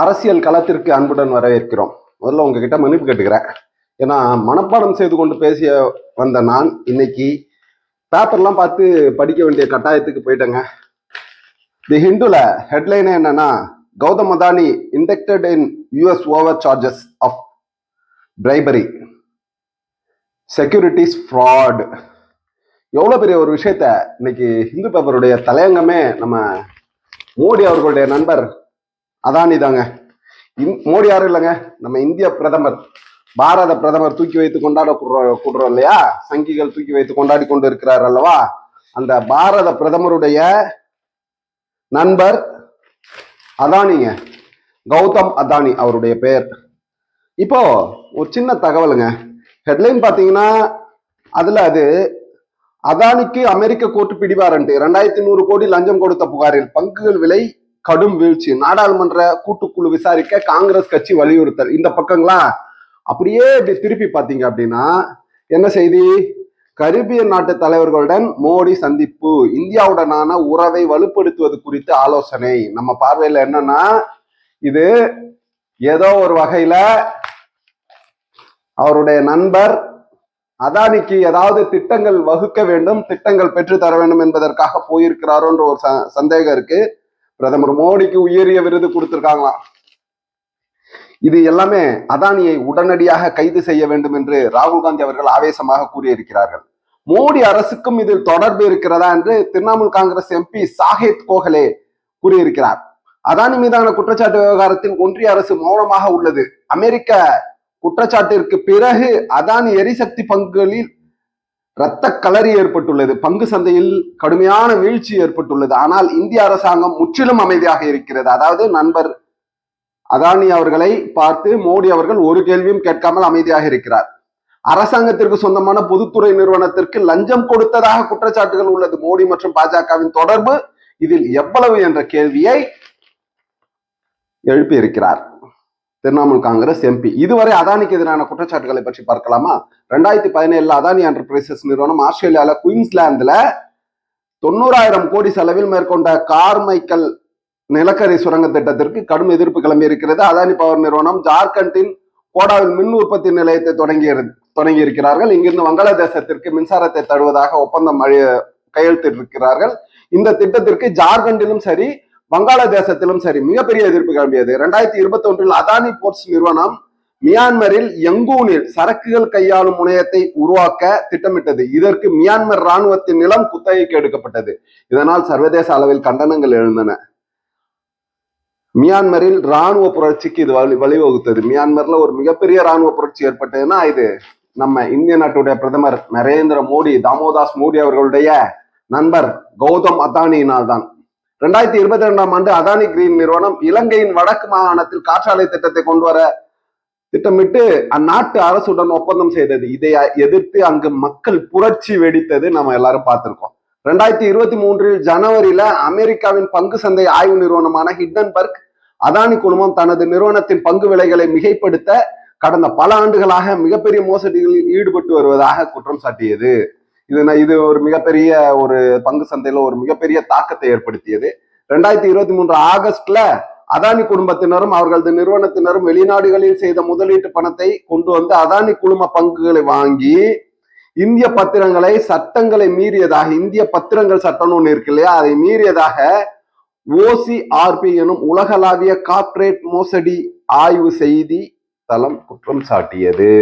அரசியல் களத்திற்கு அன்புடன் வரவேற்கிறோம். முதல்ல உங்ககிட்ட மன்னிப்பு கேட்டுக்கிறேன். ஏன்னா மனப்பாடம் செய்து கொண்டு பேசிய வந்த நான் இன்னைக்கு பேப்பர்லாம் பார்த்து படிக்க வேண்டிய கட்டாயத்துக்கு போயிட்டேங்க. தி ஹிந்துல ஹெட்லைனே என்னன்னா Gautam Adani indicted in US over charges of bribery securities fraud எவ்வளோ பெரிய ஒரு விஷயத்த இன்னைக்கு ஹிந்து பேப்பருடைய தலையங்கமே நம்ம மோடி அவர்களுடைய நண்பர் அதானி தாங்க. மோடி யாரும் இல்லைங்க. நம்ம இந்திய பிரதமர் பாரத பிரதமர் தூக்கி வைத்து கொண்டாட கூடுறோம் இல்லையா? சங்கிகள் தூக்கி வைத்து கொண்டாடி கொண்டு இருக்கிறார் அல்லவா? அந்த பாரத பிரதமருடைய நண்பர் அதானிங்க. கௌதம் அதானி அவருடைய பெயர். இப்போ ஒரு சின்ன தகவலுங்க. ஹெட்லைன் பார்த்தீங்கன்னா அதுல அது அதானிக்கு அமெரிக்க கோர்ட்டு பிடிவாரண்ட் ரெண்டாயிரத்தி நூறு கோடி லஞ்சம் கொடுத்த புகாரில் பங்குகள் விலை கடும் வீழ்ச்சி. நாடாளுமன்ற கூட்டுக்குழு விசாரிக்க காங்கிரஸ் கட்சி வலியுறுத்தல். இந்த பக்கங்களா? அப்படியே இப்படி திருப்பி பார்த்தீங்க அப்படின்னா என்ன செய்தி? கரிபியன் நாட்டு தலைவர்களுடன் மோடி சந்திப்பு. இந்தியாவுடனான உறவை வலுப்படுத்துவது குறித்து ஆலோசனை. நம்ம பார்வையில என்னன்னா இது ஏதோ ஒரு வகையில அவருடைய நண்பர் அதானிக்கு ஏதாவது திட்டங்கள் வகுக்க வேண்டும் திட்டங்கள் பெற்று தர வேண்டும் என்பதற்காக போயிருக்கிறாரோன்ற ஒரு ச- சந்தேகம் இருக்கு. பிரதமர் மோடிக்கு உயரிய விருது கொடுத்திருக்காங்களாம் இது எல்லாமே அதானியை உடனடியாக கைது செய்ய வேண்டும் என்று ராகுல் காந்தி அவர்கள் ஆவேசமாக கூறியிருக்கிறார்கள். மோடி அரசுக்கும் இதில் தொடர்பு இருக்கிறதா என்று திரிணாமுல் காங்கிரஸ் எம்பி சாஹித் கோகலே கூறியிருக்கிறார். அதானி மீதான குற்றச்சாட்டு விவகாரத்தில் ஒன்றிய அரசு மௌனமாக உள்ளது. அமெரிக்க குற்றச்சாட்டிற்கு பிறகு அதானி எரிசக்தி பங்குகளில் இரத்த கலரி ஏற்பட்டுள்ளது. பங்கு சந்தையில் கடுமையான வீழ்ச்சி ஏற்பட்டுள்ளது. ஆனால் இந்திய அரசாங்கம் முற்றிலும் அமைதியாக இருக்கிறது. அதாவது நண்பர் அதானி அவர்களை பார்த்து மோடி அவர்கள் ஒரு கேள்வியும் கேட்காமல் அமைதியாக இருக்கிறார். அரசாங்கத்திற்கு சொந்தமான பொதுத்துறை நிறுவனத்திற்கு லஞ்சம் கொடுத்ததாக குற்றச்சாட்டுகள் உள்ளது. மோடி மற்றும் பாஜகவின் தொடர்பு இதில் எவ்வளவு என்ற கேள்வியை எழுப்பியிருக்கிறார். திரிணாமுல் காங்கிரஸ் எம்பி இதுவரை அதானிக்கு எதிரான குற்றச்சாட்டுகளை பற்றி பார்க்கலாமா? ரெண்டாயிரத்தி பதினேழுல அதானி என்டர்பிரைசஸ் நிறுவனம் ஆஸ்திரேலியால குயின்ஸ்லாந்துல தொண்ணூறாயிரம் கோடி செலவில் மேற்கொண்ட கார்மைக்கல் நிலக்கரி சுரங்க திட்டத்திற்கு கடும் எதிர்ப்பு கிளம்பி இருக்கிறது. அதானி பவர் நிறுவனம் ஜார்க்கண்டின் கோடாவில் மின் உற்பத்தி நிலையத்தை தொடங்கிய தொடங்கி இருக்கிறார்கள் இங்கிருந்து வங்காளதேசத்திற்கு மின்சாரத்தை தருவதாக ஒப்பந்தம் கையெழுத்திட்டிருக்கிறார்கள். இந்த திட்டத்திற்கு ஜார்க்கண்டிலும் சரி வங்காளதேசத்திலும் சரி மிகப்பெரிய எதிர்ப்பு கிளம்பியது. ரெண்டாயிரத்தி இருபத்தி ஒன்றில் அதானி போர்ட்ஸ் நிறுவனம் மியான்மரில் யங்கூனில் சரக்குகள் கையாளும் முனையத்தை உருவாக்க திட்டமிட்டது. இதற்கு மியான்மர் ராணுவத்தின் நிலம் குத்தகைக்கு எடுக்கப்பட்டது. இதனால் சர்வதேச அளவில் கண்டனங்கள் எழுந்தன. மியான்மரில் ராணுவ புரட்சிக்கு இது வழி வழிவகுத்தது. மியான்மர்ல ஒரு மிகப்பெரிய ராணுவ புரட்சி ஏற்பட்டதுன்னா இது நம்ம இந்திய நாட்டுடைய பிரதமர் நரேந்திர மோடி தாமோதாஸ் மோடி அவர்களுடைய நண்பர் கௌதம் அதானியினால் தான் ரெண்டாயிரத்தி இருபத்தி ரெண்டாம் ஆண்டு அதானி கிரீன் நிறுவனம் இலங்கையின் வடக்கு மாகாணத்தில் காற்றாலை திட்டத்தை கொண்டு வர திட்டமிட்டு அந்நாட்டு அரசுடன் ஒப்பந்தம் செய்தது. இதை எதிர்த்து அங்கு மக்கள் புரட்சி வெடித்தது நம்ம எல்லாரும் பார்த்திருக்கோம். ரெண்டாயிரத்தி இருபத்தி மூன்றில் ஜனவரியில அமெரிக்காவின் பங்கு சந்தை ஆய்வு நிறுவனமான ஹிண்டன்பர்க் அதானி குழுமம் தனது நிறுவனத்தின் பங்கு விலைகளை மிகைப்படுத்த கடந்த பல ஆண்டுகளாக மிகப்பெரிய மோசடிகளில் ஈடுபட்டு வருவதாக குற்றம் சாட்டியது. இது இது ஒரு மிகப்பெரிய ஒரு பங்கு சந்தையில ஒரு மிகப்பெரிய தாக்கத்தை ஏற்படுத்தியது. ரெண்டாயிரத்தி இருபத்தி மூன்று ஆகஸ்ட்ல அதானி குடும்பத்தினரும் அவர்களது நிறுவனத்தினரும் வெளிநாடுகளில் செய்த முதலீட்டு பணத்தை கொண்டு வந்து அதானி குழும பங்குகளை வாங்கி இந்திய பத்திரங்களை சட்டங்களை மீறியதாக இந்திய பத்திரங்கள் சட்டம்னு ஒன்று இருக்கு இல்லையா? அதை மீறியதாக ஓசிஆர்பி எனும் உலகளாவிய கார்ப்பரேட் மோசடி ஆய்வு செய்தி தளம் குற்றம் சாட்டியது.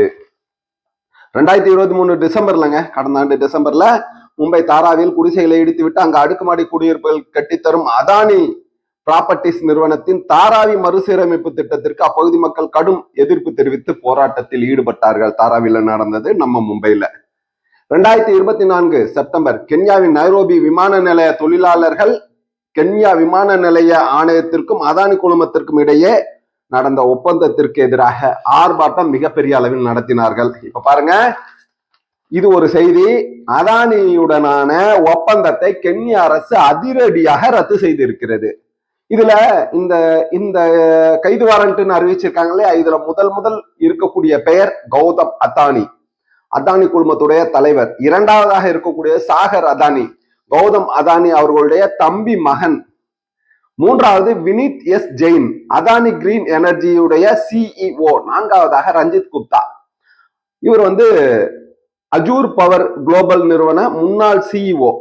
ரெண்டாயிரத்தி இருபத்தி மூணு டிசம்பர்லங்க கடந்த ஆண்டு டிசம்பர்ல மும்பை தாராவில் குடிசைகளை இடித்துவிட்டு அங்கு அடுக்குமாடி குடியிருப்புகள் கட்டித்தரும் அதானி ப்ராப்பர்ட்டிஸ் நிறுவனத்தின் தாராவி மறுசீரமைப்பு திட்டத்திற்கு அப்பகுதி மக்கள் கடும் எதிர்ப்பு தெரிவித்து போராட்டத்தில் ஈடுபட்டார்கள். தாராவில நடந்தது நம்ம மும்பையில. ரெண்டாயிரத்தி இருபத்தி நான்கு செப்டம்பர் கென்யாவின் நைரோபி விமான நிலைய தொழிலாளர்கள் கென்யா விமான நிலைய ஆணையத்திற்கும் அதானி குழுமத்திற்கும் இடையே நடந்த ஒப்பந்தத்திற்கு எதிராக ஆர்ப்பாட்டம் மிகப்பெரிய அளவில் நடத்தினார்கள். இப்ப பாருங்க இது ஒரு செய்தி. அதானியுடனான ஒப்பந்தத்தை கென்யா அரசு அதிரடியாக ரத்து செய்திருக்கிறது. இதுல இந்த இந்த கைது வாரண்ட்னு அறிவிச்சிருக்காங்களே இதுல முதல் முதல் இருக்கக்கூடிய பெயர் கௌதம் அத்தானி அதானி குழுமத்துடைய தலைவர். இரண்டாவதாக இருக்கக்கூடிய சாகர் அதானி. கௌதம் அதானி அவர்களுடைய தம்பி மகன். மூன்றாவது வினித் எஸ் ஜெயின் அதானி கிரீன் எனர்ஜியுடைய சிஇஓ நான்காவதாக ரஞ்சித் குப்தா. இவர் வந்து அஜூர் பவர் குளோபல் நிறுவன முன்னாள் சிஇஓ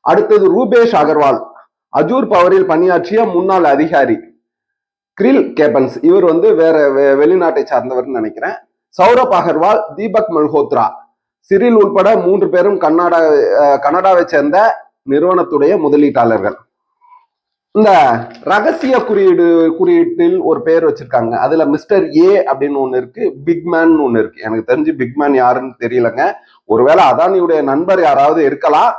அடுத்தது ரூபேஷ் அகர்வால் அஜூர் பவரில் பணியாற்றிய முன்னாள் அதிகாரி கிரில் கேபன்ஸ். இவர் வந்து வேற வெ- வெளிநாட்டை சார்ந்தவர்னு நினைக்கிறேன். சௌரப் அகர்வால் தீபக் மல்ஹோத்ரா. சிறில் உட்பட மூன்று பேரும் கன்னடா கனடாவை சேர்ந்த நிறுவனத்துடைய முதலீட்டாளர்கள். இந்த ரகசிய குறியீடு குறியீட்டில் ஒரு பேர் வச்சிருக்காங்க. அதுல மிஸ்டர் ஏ அப்படின்னு ஒண்ணு இருக்கு பிக்மேன் ஒண்ணு இருக்கு. எனக்கு தெரிஞ்சு பிக்மேன் யாருன்னு தெரியலங்க. ஒருவேளை அதானியுடைய நண்பர் யாராவது இருக்கலாம்.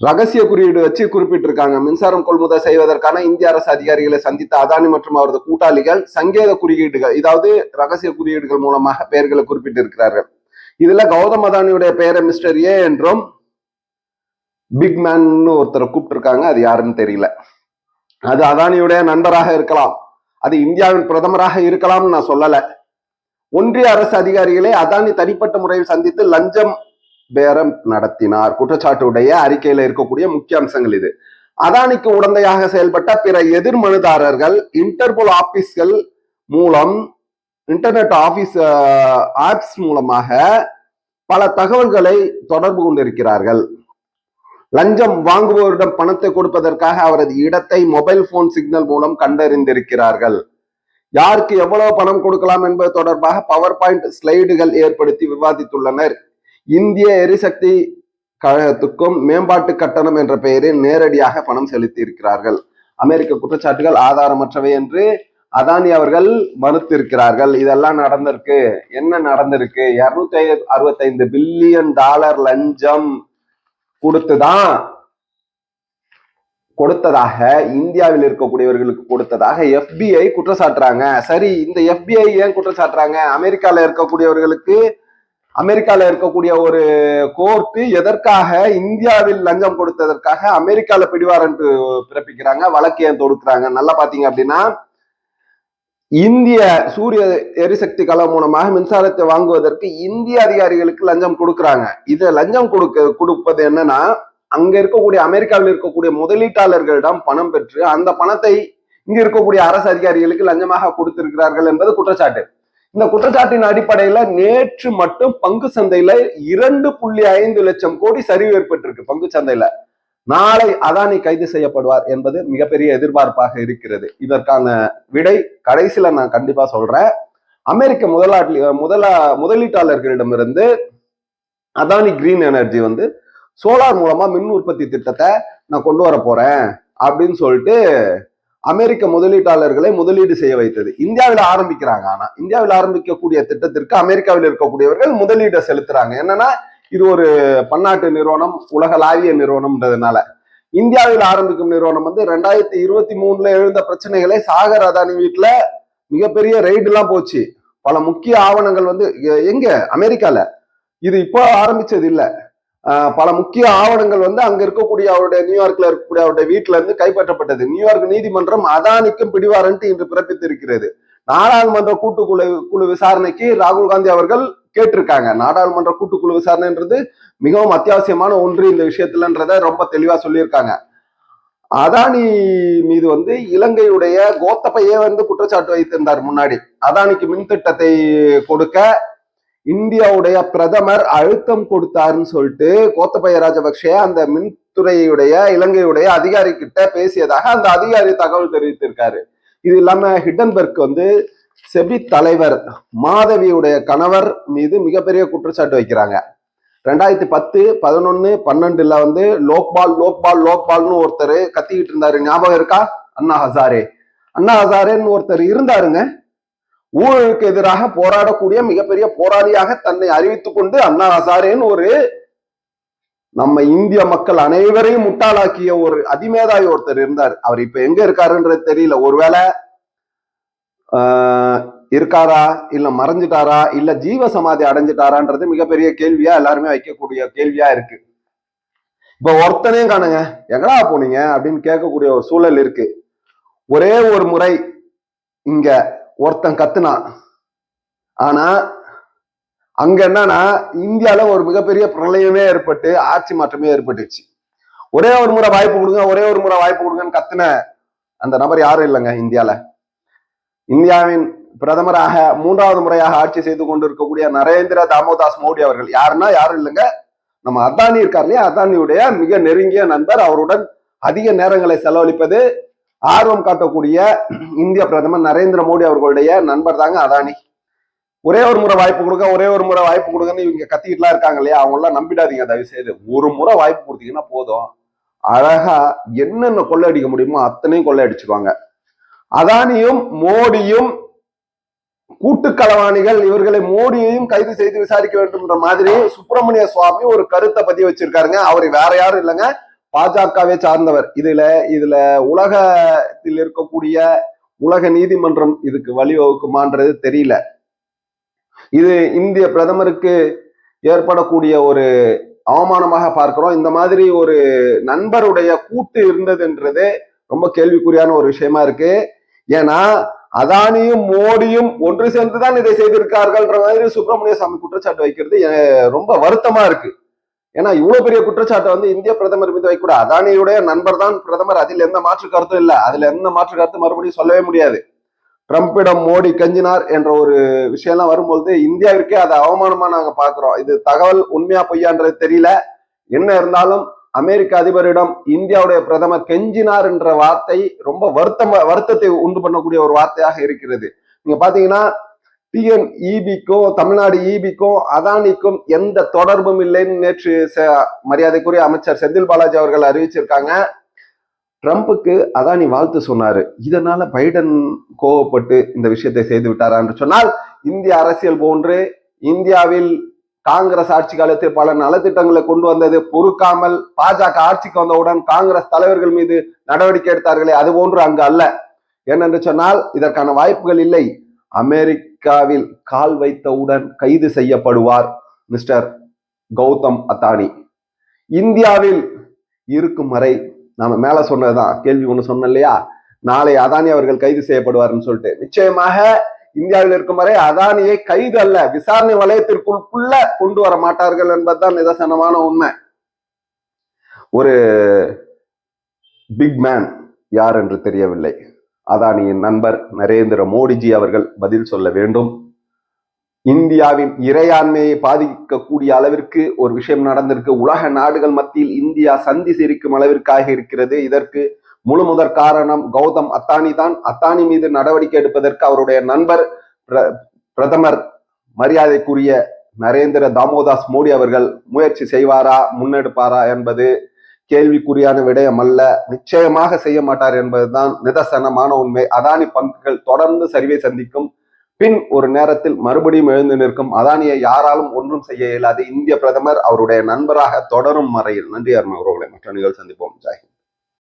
ரகசிய குறியீடு வச்சு குறிப்பிட்டிருக்காங்க. மின்சாரம் கொள்முதல் செய்வதற்கான இந்திய அரசு அதிகாரிகளை சந்தித்த அதானி மற்றும் அவரது கூட்டாளிகள் சங்கேத குறியீடுகள் இதாவது ரகசிய குறியீடுகள் மூலமாக பெயர்களை குறிப்பிட்டிருக்கிறார்கள். இதுல கௌதம் அதானியுடைய பெயரை மிஸ்டர் ஏ என்றும் பிக் மேன்னு ஒருத்தரை கூப்பிட்டுருக்காங்க. அது யாருன்னு தெரியல. அது அதானியுடைய நண்பராக இருக்கலாம். அது இந்தியாவின் பிரதமராக இருக்கலாம்னு நான் சொல்லலை. ஒன்றிய அரசு அதிகாரிகளை அதானி தனிப்பட்ட முறையில் சந்தித்து லஞ்சம் பேரம் நடத்தினார். குற்றச்சாட்டுடைய அறிக்கையில இருக்கக்கூடிய முக்கிய அம்சங்கள் இது. அதானிக்கு உடந்தையாக செயல்பட்ட பிற எதிர் மனுதாரர்கள் இன்டர்போல் ஆபீஸ்கள் மூலம் இன்டர்நெட் ஆபீஸ் ஆப்ஸ் மூலமாக பல தகவல்களை தொடர்பு கொண்டிருக்கிறார்கள். லஞ்சம் வாங்குபவரிடம் பணத்தை கொடுப்பதற்காக அவரது இடத்தை மொபைல் போன் சிக்னல் மூலம் கண்டறிந்திருக்கிறார்கள். யாருக்கு எவ்வளவு பணம் கொடுக்கலாம் என்பது தொடர்பாக பவர் பாயிண்ட் ஸ்லைடுகள் ஏற்படுத்தி விவாதித்துள்ளனர். இந்திய எரிசக்தி கழகத்துக்கும் மேம்பாட்டு கட்டணம் என்ற பெயரில் நேரடியாக பணம் செலுத்தி இருக்கிறார்கள் அமெரிக்க குற்றச்சாட்டுகள் ஆதாரமற்றவை என்று அதானி அவர்கள் மறுத்திருக்கிறார்கள். இதெல்லாம் நடந்திருக்கு. என்ன நடந்திருக்கு? இருநூத்தி அறுபத்தைந்து பில்லியன் டாலர் லஞ்சம். கொடுத்துதான் கொடுத்ததாக இந்தியாவில் இருக்கக்கூடியவர்களுக்கு கொடுத்ததாக எஃபிஐ குற்றச்சாட்டுறாங்க. சரி இந்த எஃபிஐ ஏன் குற்றச்சாட்டுறாங்க? அமெரிக்கால இருக்கக்கூடியவர்களுக்கு அமெரிக்கால இருக்கக்கூடிய ஒரு கோர்ட்டு எதற்காக இந்தியாவில் லஞ்சம் கொடுத்ததற்காக அமெரிக்கால பிடிவாரண்ட் பிறப்பிக்கிறாங்க வழக்கு ஏன் தொடுக்கிறாங்க? நல்லா பாத்தீங்க அப்படின்னா இந்திய சூரிய எரிசக்தி கலம் மூலமாக மின்சாரத்தை வாங்குவதற்கு இந்திய அதிகாரிகளுக்கு லஞ்சம் கொடுக்குறாங்க. இதை லஞ்சம் கொடுக்க கொடுப்பது என்னன்னா அங்க இருக்கக்கூடிய அமெரிக்காவில் இருக்கக்கூடிய முதலீட்டாளர்களிடம் பணம் பெற்று அந்த பணத்தை இங்க இருக்கக்கூடிய அரசு அதிகாரிகளுக்கு லஞ்சமாக கொடுத்திருக்கிறார்கள் என்பது குற்றச்சாட்டு. இந்த குற்றச்சாட்டின் அடிப்படையில நேற்று மட்டும் பங்கு சந்தையில இரண்டு புள்ளி ஐந்து லட்சம் கோடி சரிவு ஏற்பட்டிருக்கு பங்கு சந்தையில. நாளை அதானி கைது செய்யப்படுவார் என்பது மிகப்பெரிய எதிர்பார்ப்பாக இருக்கிறது. இதற்கான விடை கடைசியில நான் கண்டிப்பா சொல்றேன். அமெரிக்க முதலாட்டி முதலா முதலீட்டாளர்களிடமிருந்து அதானி கிரீன் எனர்ஜி வந்து சோலார் மூலமா மின் உற்பத்தி திட்டத்தை நான் கொண்டு வர போறேன் அப்படின்னு சொல்லிட்டு அமெரிக்க முதலீட்டாளர்களை முதலீடு செய்ய வைத்தது. இந்தியாவில் ஆரம்பிக்கிறாங்க. ஆனா இந்தியாவில் ஆரம்பிக்கக்கூடிய திட்டத்திற்கு அமெரிக்காவில் இருக்கக்கூடியவர்கள் முதலீடை செலுத்துறாங்க. என்னன்னா இது ஒரு பன்னாட்டு நிறுவனம் உலகளாவிய நிறுவனம்ன்றதுனால. இந்தியாவில் ஆரம்பிக்கும் நிறுவனம் வந்து ரெண்டாயிரத்தி இருபத்தி மூணுல எழுந்த பிரச்சனைகளை சாகர் அதானி வீட்டுல மிகப்பெரிய ரெய்டு எல்லாம் போச்சு. பல முக்கிய ஆவணங்கள் வந்து எ- எங்க? அமெரிக்கால. இது இப்போ ஆரம்பிச்சது இல்லை. பல முக்கிய ஆவணங்கள் வந்து அங்க இருக்கக்கூடிய அவருடைய நியூயார்க்ல இருக்கக்கூடிய அவருடைய வீட்டுல இருந்து கைப்பற்றப்பட்டது. நியூயார்க் நீதிமன்றம் அதானிக்கும் பிடிவாரண்ட் இன்று பிறப்பித்திருக்கிறது. நாடாளுமன்ற கூட்டுக்குழு குழு விசாரணைக்கு ராகுல் காந்தி அவர்கள் கேட்டிருக்காங்க. நாடாளுமன்ற கூட்டுக்குழு விசாரணைன்றது மிகவும் அத்தியாவசியமான ஒன்று இந்த விஷயத்துலன்றத ரொம்ப தெளிவா சொல்லியிருக்காங்க. அதானி மீது வந்து இலங்கையுடைய கோத்தப்பையே வந்து குற்றச்சாட்டு வைத்திருந்தார் முன்னாடி. அதானிக்கு மின் திட்டத்தை கொடுக்க இந்தியாவுடைய பிரதமர் அழுத்தம் கொடுத்தாருன்னு சொல்லிட்டு கோத்தபய ராஜபக்ஷே அந்த மின்துறையுடைய இலங்கையுடைய அதிகாரி கிட்ட பேசியதாக அந்த அதிகாரி தகவல் தெரிவித்திருக்காரு. இது இல்லாம ஹிடன்பர்க் வந்து செபி தலைவர் மாதவியுடைய கணவர் மீது மிகப்பெரிய குற்றச்சாட்டு வைக்கிறாங்க. ரெண்டாயிரத்தி பத்து பதினொன்னு பன்னெண்டுல வந்து லோக்பால் லோக்பால் லோக்பால்னு ஒருத்தர் கத்திக்கிட்டு இருந்தாரு. ஞாபகம் இருக்கா? அண்ணா ஹசாரே. அண்ணா ஹசாரேன்னு ஒருத்தர் இருந்தாருங்க. ஊழலுக்கு எதிராக போராடக்கூடிய மிகப்பெரிய போராளியாக தன்னை அறிவித்துக் கொண்டு அண்ணா ஹசாரேன்னு ஒரு நம்ம இந்திய மக்கள் அனைவரையும் முட்டாளாக்கிய ஒரு அதிமேதாய் ஒருத்தர் இருந்தார். அவர் இப்ப எங்க இருக்காருன்றது தெரியல. ஒருவேளை இருக்காரா? இல்ல மறைஞ்சிட்டாரா? இல்ல ஜீவ சமாதி அடைஞ்சிட்டாரான்றது மிகப்பெரிய கேள்வியா எல்லாருமே வைக்கக்கூடிய கேள்வியா இருக்கு. இப்ப ஒருத்தனையும் காணுங்க. எங்கடா போனீங்க? அப்படின்னு கேட்கக்கூடிய ஒரு சூழல் இருக்கு. ஒரே ஒரு முறை இங்க ஒருத்தன் கத்துனான். ஆனா அங்க என்னன்னா இந்தியால ஒரு மிகப்பெரிய பிரளயமே ஏற்பட்டு ஆட்சி மாற்றமே ஏற்பட்டுச்சு. ஒரே ஒரு முறை வாய்ப்பு கொடுங்க ஒரே ஒரு முறை வாய்ப்பு கொடுங்கன்னு கத்துன அந்த நபர் யாரும் இல்லைங்க இந்தியால. இந்தியாவின் பிரதமராக மூன்றாவது முறையாக ஆட்சி செய்து கொண்டிருக்கக்கூடிய நரேந்திர தாமோதாஸ் மோடி அவர்கள் யாருன்னா யாரும் இல்லைங்க. நம்ம அதானி இருக்கார் இல்லையா? அதானியுடைய மிக நெருங்கிய நண்பர். அவருடன் அதிக நேரங்களை செலவழிப்பது ஆர்வம் காட்டக்கூடிய இந்திய பிரதமர் நரேந்திர மோடி அவர்களுடைய நண்பர் தாங்க அதானி. ஒரே ஒரு முறை வாய்ப்பு கொடுக்க ஒரே ஒரு முறை வாய்ப்பு கொடுங்கன்னு இவங்க கத்திக்கிட்டுலாம் இருக்காங்க இல்லையா? அவங்க எல்லாம் நம்பிடாதீங்க தயவு செய்து ஒரு முறை வாய்ப்பு கொடுத்தீங்கன்னா போதும். அழகா என்னென்ன கொள்ளை அடிக்க முடியுமோ அத்தனையும் கொள்ளை அடிச்சுக்குவாங்க அதானியும் மோடியும் கூட்டுக்களவாணிகள் இவர்களை மோடியையும் கைது செய்து விசாரிக்க வேண்டும்ன்ற மாதிரி சுப்பிரமணிய சுவாமி ஒரு கருத்தை பதிவு வச்சிருக்காருங்க. அவர் வேற யாரும் இல்லைங்க. பாஜகவை சார்ந்தவர். இதுல இதுல உலகத்தில் இருக்கக்கூடிய உலக நீதிமன்றம் இதுக்கு வழிவகுக்குமான்றது தெரியல. இது இந்திய பிரதமருக்கு ஏற்படக்கூடிய ஒரு அவமானமாக பார்க்கிறோம். இந்த மாதிரி ஒரு நண்பருடைய கூட்டு இருந்ததுன்றது ரொம்ப கேள்விக்குறியான ஒரு விஷயமா இருக்கு. ஏன்னா அதானியும் மோடியும் ஒன்று சேர்ந்துதான் இதை செய்திருக்கார்கள்ன்ற மாதிரி சுப்பிரமணிய சாமி குற்றச்சாட்டு வைக்கிறது ரொம்ப வருத்தமா இருக்கு. ஏன்னா இவ்வளவு பெரிய குற்றச்சாட்டை வந்து இந்திய பிரதமர் மீது வைக்கக்கூடாது அதானியுடைய நண்பர் தான் பிரதமர். அதில் எந்த மாற்று கருத்தும் இல்லை. அதுல எந்த மாற்று கருத்து மறுபடியும் சொல்லவே முடியாது. ட்ரம்பிடம் மோடி கஞ்சினார் என்ற ஒரு விஷயம்லாம் வரும்போது இந்தியாவிற்கே அதை அவமானமா நாங்க பாக்குறோம் இது தகவல் உண்மையா பொய்யான்றது தெரியல. என்ன இருந்தாலும் அமெரிக்க அதிபரிடம் இந்தியாவுடைய பிரதமர் கெஞ்சினார் என்ற வார்த்தை ரொம்ப வருத்தம் வருத்தத்தை உண்டு பண்ணக்கூடிய ஒரு வார்த்தையாக இருக்கிறது. நீங்க பாத்தீங்கன்னா டிஎன்இபிக்கும் தமிழ்நாடு இபிக்கும் அதானிக்கும் எந்த தொடர்பும் இல்லைன்னு நேற்று ச- மரியாதைக்குரிய அமைச்சர் செந்தில் பாலாஜி அவர்கள் அறிவிச்சிருக்காங்க. ட்ரம்புக்கு அதானி வாழ்த்து சொன்னாரு. இதனால பைடன் கோவப்பட்டு இந்த விஷயத்தை செய்து விட்டாரா என்று சொன்னால் இந்திய அரசியல் போன்று இந்தியாவில் காங்கிரஸ் ஆட்சி காலத்தில் பல நலத்திட்டங்களை கொண்டு வந்தது பொறுக்காமல் பாஜக ஆட்சிக்கு வந்தவுடன் காங்கிரஸ் தலைவர்கள் மீது நடவடிக்கை எடுத்தார்களே அது போன்று அங்கு அல்ல. ஏனென்று சொன்னால் இதற்கான வாய்ப்புகள் இல்லை. அமெரிக்காவில் கால் வைத்தவுடன் கைது செய்யப்படுவார் மிஸ்டர் கௌதம் அத்தானி. இந்தியாவில் இருக்கும் வரை நாம மேல சொன்னதுதான் கேள்வி ஒன்று சொன்னோம் இல்லையா? நாளை அதானி அவர்கள் கைது செய்யப்படுவார்னு சொல்லிட்டு. நிச்சயமாக இந்தியாவில் இருக்கும் வரை அதானியை கைது அல்ல விசாரணை வலயத்திற்குள்ள கொண்டு வர மாட்டார்கள் என்பதுதான் நிதர்சனமான உண்மை. ஒரு பிக் மேன் யார் என்று தெரியவில்லை. அதானியின் நண்பர் நரேந்திர மோடிஜி அவர்கள் பதில் சொல்ல வேண்டும். இந்தியாவின் இறையாண்மையை பாதிக்கக்கூடிய அளவிற்கு ஒரு விஷயம் நடந்திருக்கு. உலக நாடுகள் மத்தியில் இந்தியா சந்தி சிரிக்கும் அளவிற்காக இருக்கிறது. இதற்கு முழு முதற் காரணம் கௌதம் அத்தானி தான். அத்தானி மீது நடவடிக்கை எடுப்பதற்கு அவருடைய நண்பர் பிர- பிரதமர் மரியாதைக்குரிய நரேந்திர தாமோதாஸ் மோடி அவர்கள் முயற்சி செய்வாரா முன்னெடுப்பாரா என்பது கேள்விக்குறியான விடயம் அல்ல. நிச்சயமாக செய்ய மாட்டார் என்பதுதான் நிதர்சனமான உண்மை. அதானி பங்குகள் தொடர்ந்து சரிவை சந்திக்கும். பின் ஒரு நேரத்தில் மறுபடியும் எழுந்து நிற்கும். அதானியை யாராலும் ஒன்றும் செய்ய இயலாது. இந்திய பிரதமர் அவருடைய நண்பராக தொடரும் மறையில் நன்றி அருமை உறவுகளை மற்ற நிகழ்ச்சி சந்திப்போம். ஜாய்